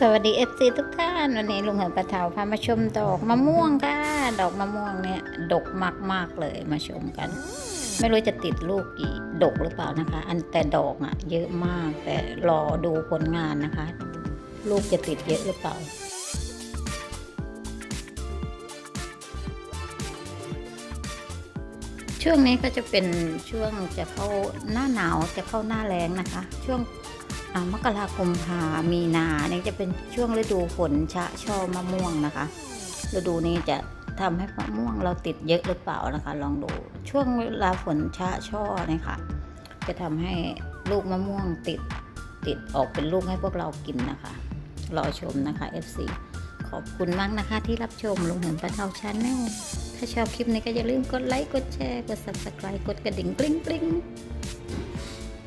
สวัสดีเอฟซีทุกท่านวันนี้ลุงเหินปะเทาพามาชมดอกมะม่วงค่ะ ดอกมะม่วงเนี่ยดกมากๆเลยมาชมกัน ไม่รู้จะติดลูกกี่ดกหรือเปล่านะคะ อันแต่ดอกอะ่ะ เยอะมากแต่รอดูผลงานนะคะ ลูกจะติดเยอะหรือเปล่าช่วงนี้ก็จะเป็นช่วงจะเข้าหน้าหนาวจะเข้าหน้าแรงนะคะ ช่วง มกราคมพามีนาเนี่ยจะเป็นช่วงฤดูฝนชะช่อมะม่วงนะคะ ฤดูนี้จะทำให้มะม่วงเราติดเยอะหรือเปล่านะคะ ลองดูช่วงเวลาฝนชะช่อเนี่ยค่ะ จะทำให้ลูกมะม่วงติดติดออกเป็นลูกให้พวกเรากินนะคะ รอชมนะคะ FC ขอบคุณมากนะคะที่รับชมลุงเหินปะเทาชาแนลถ้าชอบคลิปนี้ก็อย่าลืมกดไลค์ กดแชร์ กด subscribe กดกระดิ่งกริ๊งกริ๊ง